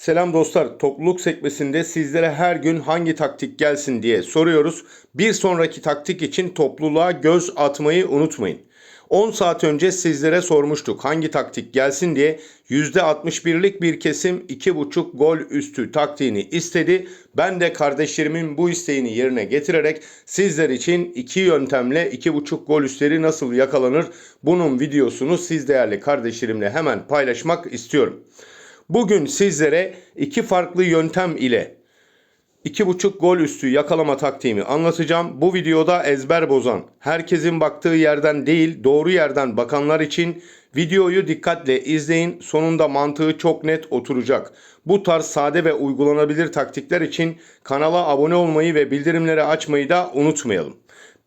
Selam dostlar. Topluluk sekmesinde sizlere her gün hangi taktik gelsin diye soruyoruz. Bir sonraki taktik için topluluğa göz atmayı unutmayın. 10 saat önce sizlere sormuştuk hangi taktik gelsin diye %61'lik bir kesim 2.5 gol üstü taktiğini istedi. Ben de kardeşlerimin bu isteğini yerine getirerek sizler için iki yöntemle 2.5 gol üstleri nasıl yakalanır bunun videosunu siz değerli kardeşlerimle hemen paylaşmak istiyorum. Bugün sizlere iki farklı yöntem ile 2.5 gol üstü yakalama taktiğimi anlatacağım. Bu videoda ezber bozan, herkesin baktığı yerden değil doğru yerden bakanlar için videoyu dikkatle izleyin. Sonunda mantığı çok net oturacak. Bu tarz sade ve uygulanabilir taktikler için kanala abone olmayı ve bildirimleri açmayı da unutmayalım.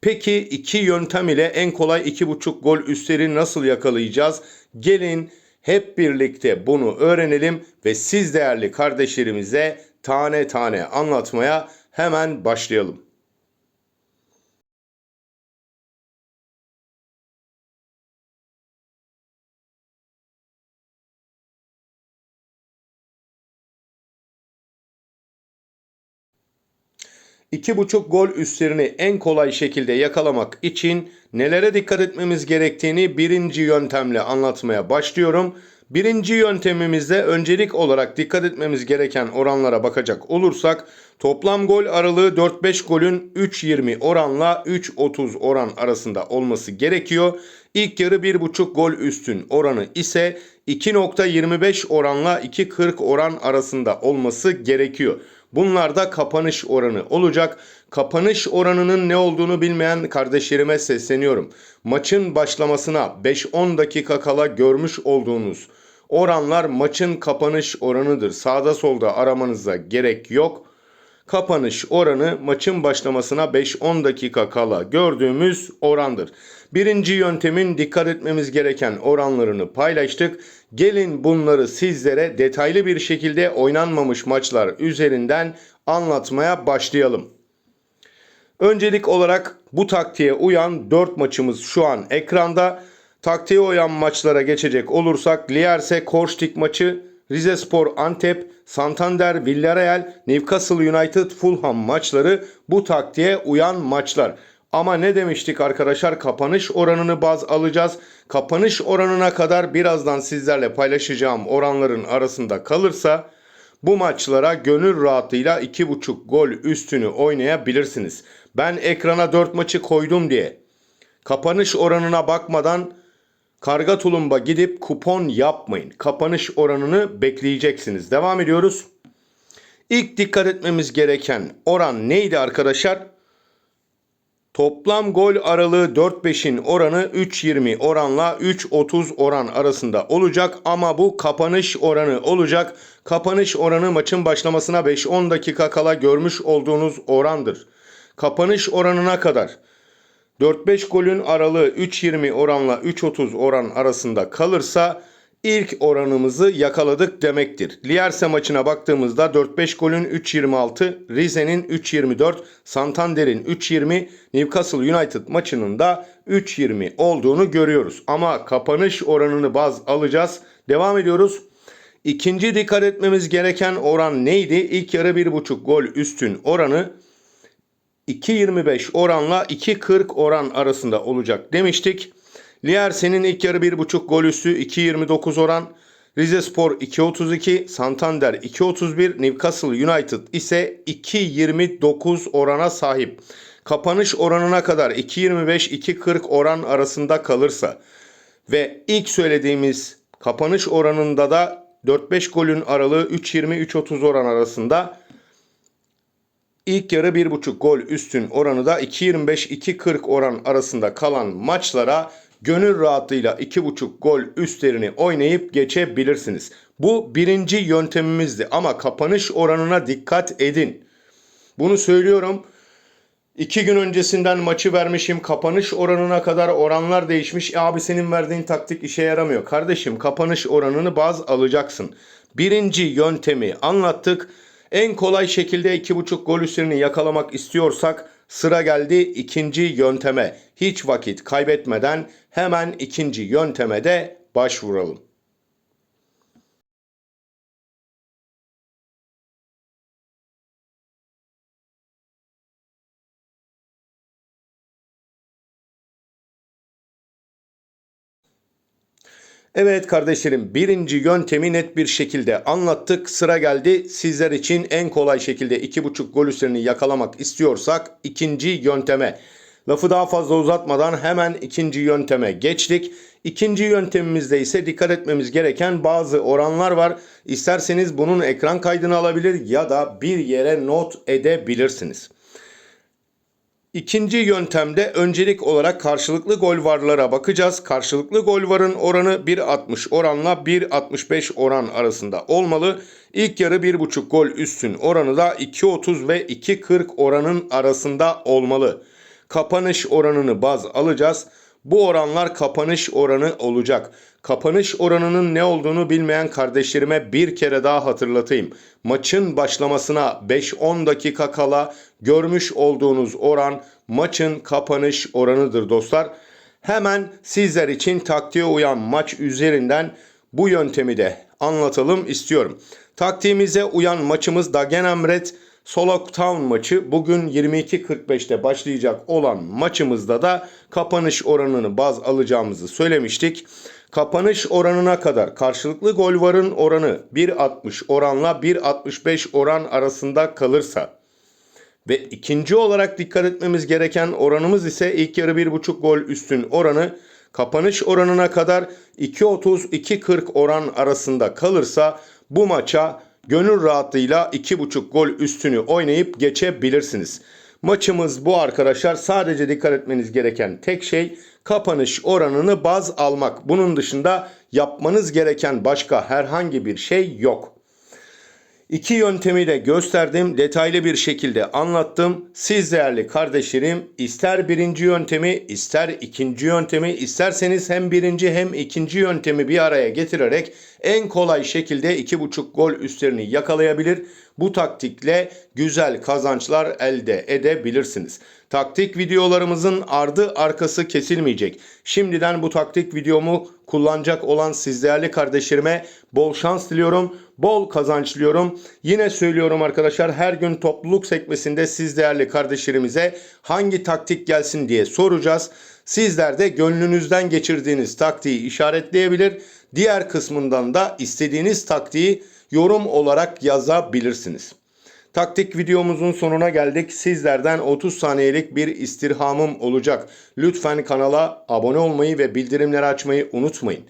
Peki iki yöntem ile en kolay 2.5 gol üstleri nasıl yakalayacağız? Gelin hep birlikte bunu öğrenelim ve siz değerli kardeşlerimize tane tane anlatmaya hemen başlayalım. İki buçuk gol üstlerini en kolay şekilde yakalamak için nelere dikkat etmemiz gerektiğini birinci yöntemle anlatmaya başlıyorum. Birinci yöntemimizde öncelik olarak dikkat etmemiz gereken oranlara bakacak olursak toplam gol aralığı 4-5 golün 3.20 oranla 3.30 oran arasında olması gerekiyor. İlk yarı 1.5 gol üstün oranı ise 2.25 oranla 2.40 oran arasında olması gerekiyor. Bunlar da kapanış oranı olacak. Kapanış oranının ne olduğunu bilmeyen kardeşlerime sesleniyorum. Maçın başlamasına 5-10 dakika kala görmüş olduğunuz oranlar maçın kapanış oranıdır. Sağda solda aramanıza gerek yok. Kapanış oranı maçın başlamasına 5-10 dakika kala gördüğümüz orandır. Birinci yöntemin dikkat etmemiz gereken oranlarını paylaştık. Gelin bunları sizlere detaylı bir şekilde oynanmamış maçlar üzerinden anlatmaya başlayalım. Öncelik olarak bu taktiğe uyan 4 maçımız şu an ekranda. Taktiğe uyan maçlara geçecek olursak Lierse Korstik maçı, Rizespor Antep, Santander Villarreal, Newcastle United Fulham maçları bu taktiğe uyan maçlar. Ama ne demiştik arkadaşlar kapanış oranını baz alacağız. Kapanış oranına kadar birazdan sizlerle paylaşacağım oranların arasında kalırsa bu maçlara gönül rahatlığıyla 2.5 gol üstünü oynayabilirsiniz. Ben ekrana 4 maçı koydum diye kapanış oranına bakmadan karga tulumba gidip kupon yapmayın. Kapanış oranını bekleyeceksiniz. Devam ediyoruz. İlk dikkat etmemiz gereken oran neydi arkadaşlar? Toplam gol aralığı 4-5'in oranı 3.20 oranla 3.30 oran arasında olacak ama bu kapanış oranı olacak. Kapanış oranı maçın başlamasına 5-10 dakika kala görmüş olduğunuz orandır. Kapanış oranına kadar 4-5 golün aralığı 3.20 oranla 3.30 oran arasında kalırsa ilk oranımızı yakaladık demektir. Lierse maçına baktığımızda 4-5 golün 3.26, Rize'nin 3.24, Santander'in 3.20, Newcastle United maçının da 3.20 olduğunu görüyoruz. Ama kapanış oranını baz alacağız. Devam ediyoruz. İkinci dikkat etmemiz gereken oran neydi? İlk yarı 1.5 gol üstün oranı 2.25 oranla 2.40 oran arasında olacak demiştik. Lierse'nin ilk yarı 1.5 gol üstü 2.29 oran. Rize Spor 2.32, Santander 2.31, Newcastle United ise 2.29 orana sahip. Kapanış oranına kadar 2.25-2.40 oran arasında kalırsa ve ilk söylediğimiz kapanış oranında da 4-5 golün aralığı 3.20-3.30 oran arasında İlk yarı 1.5 gol üstün oranı da 2.25-2.40 oran arasında kalan maçlara gönül rahatlığıyla 2.5 gol üstlerini oynayıp geçebilirsiniz. Bu birinci yöntemimizdi ama kapanış oranına dikkat edin. Bunu söylüyorum. İki gün öncesinden maçı vermişim. Kapanış oranına kadar oranlar değişmiş. E abi senin verdiğin taktik işe yaramıyor. Kardeşim kapanış oranını baz alacaksın. Birinci yöntemi anlattık. En kolay şekilde 2.5 gol üstlerini yakalamak istiyorsak sıra geldi ikinci yönteme. Hiç vakit kaybetmeden hemen ikinci yönteme de başvuralım. Evet kardeşlerim birinci yöntemi net bir şekilde anlattık. Sıra geldi sizler için en kolay şekilde 2.5 gol üstlerini yakalamak istiyorsak ikinci yönteme. Lafı daha fazla uzatmadan hemen ikinci yönteme geçtik. İkinci yöntemimizde ise dikkat etmemiz gereken bazı oranlar var. İsterseniz bunun ekran kaydını alabilir ya da bir yere not edebilirsiniz. İkinci yöntemde öncelik olarak karşılıklı gol varlara bakacağız. Karşılıklı gol varın oranı 1.60 oranla 1.65 oran arasında olmalı. İlk yarı 1.5 gol üstün oranı da 2.30 ve 2.40 oranın arasında olmalı. Kapanış oranını baz alacağız. Bu oranlar kapanış oranı olacak. Kapanış oranının ne olduğunu bilmeyen kardeşlerime bir kere daha hatırlatayım. Maçın başlamasına 5-10 dakika kala görmüş olduğunuz oran maçın kapanış oranıdır dostlar. Hemen sizler için taktiğe uyan maç üzerinden bu yöntemi de anlatalım istiyorum. Taktiğimize uyan maçımız Dagenham Red Solok Town maçı bugün 22.45'te başlayacak olan maçımızda da kapanış oranını baz alacağımızı söylemiştik. Kapanış oranına kadar karşılıklı gol varın oranı 1.60 oranla 1.65 oran arasında kalırsa ve ikinci olarak dikkat etmemiz gereken oranımız ise ilk yarı 1.5 gol üstün oranı kapanış oranına kadar 2.30-2.40 oran arasında kalırsa bu maça gönül rahatlığıyla 2.5 gol üstünü oynayıp geçebilirsiniz. Maçımız bu arkadaşlar. Sadece dikkat etmeniz gereken tek şey kapanış oranını baz almak. Bunun dışında yapmanız gereken başka herhangi bir şey yok. İki yöntemi de gösterdim. Detaylı bir şekilde anlattım. Siz değerli kardeşlerim ister birinci yöntemi ister ikinci yöntemi isterseniz hem birinci hem ikinci yöntemi bir araya getirerek en kolay şekilde iki buçuk gol üstlerini yakalayabilir. Bu taktikle güzel kazançlar elde edebilirsiniz. Taktik videolarımızın ardı arkası kesilmeyecek. Şimdiden bu taktik videomu kullanacak olan siz değerli kardeşlerime bol şans diliyorum. Bol kazanç diliyorum. Yine söylüyorum arkadaşlar her gün topluluk sekmesinde siz değerli kardeşlerimize hangi taktik gelsin diye soracağız. Sizler de gönlünüzden geçirdiğiniz taktiği işaretleyebilir. Diğer kısmından da istediğiniz taktiği yorum olarak yazabilirsiniz. Taktik videomuzun sonuna geldik. Sizlerden 30 saniyelik bir istirhamım olacak. Lütfen kanala abone olmayı ve bildirimleri açmayı unutmayın.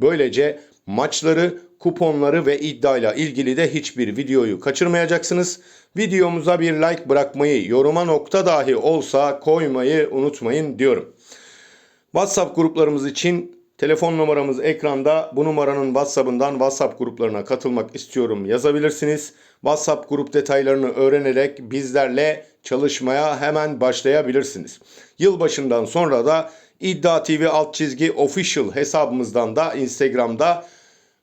Böylece maçları, kuponları ve iddiayla ilgili de hiçbir videoyu kaçırmayacaksınız. Videomuza bir like bırakmayı, yoruma nokta dahi olsa koymayı unutmayın diyorum. WhatsApp gruplarımız için telefon numaramız ekranda. Bu numaranın WhatsApp'ından WhatsApp gruplarına katılmak istiyorum yazabilirsiniz. WhatsApp grup detaylarını öğrenerek bizlerle çalışmaya hemen başlayabilirsiniz. Yılbaşından sonra da İddia TV alt çizgi official hesabımızdan da Instagram'da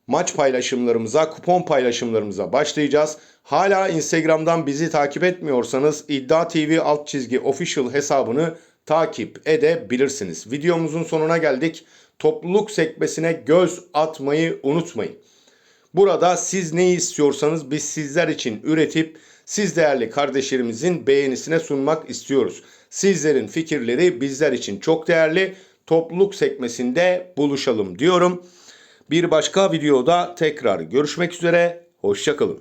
maç paylaşımlarımıza, kupon paylaşımlarımıza başlayacağız. Hala Instagram'dan bizi takip etmiyorsanız İddia TV alt çizgi official hesabını takip edebilirsiniz. Videomuzun sonuna geldik. Topluluk sekmesine göz atmayı unutmayın. Burada siz neyi istiyorsanız biz sizler için üretip siz değerli kardeşlerimizin beğenisine sunmak istiyoruz. Sizlerin fikirleri bizler için çok değerli. Topluluk sekmesinde buluşalım diyorum. Bir başka videoda tekrar görüşmek üzere. Hoşçakalın.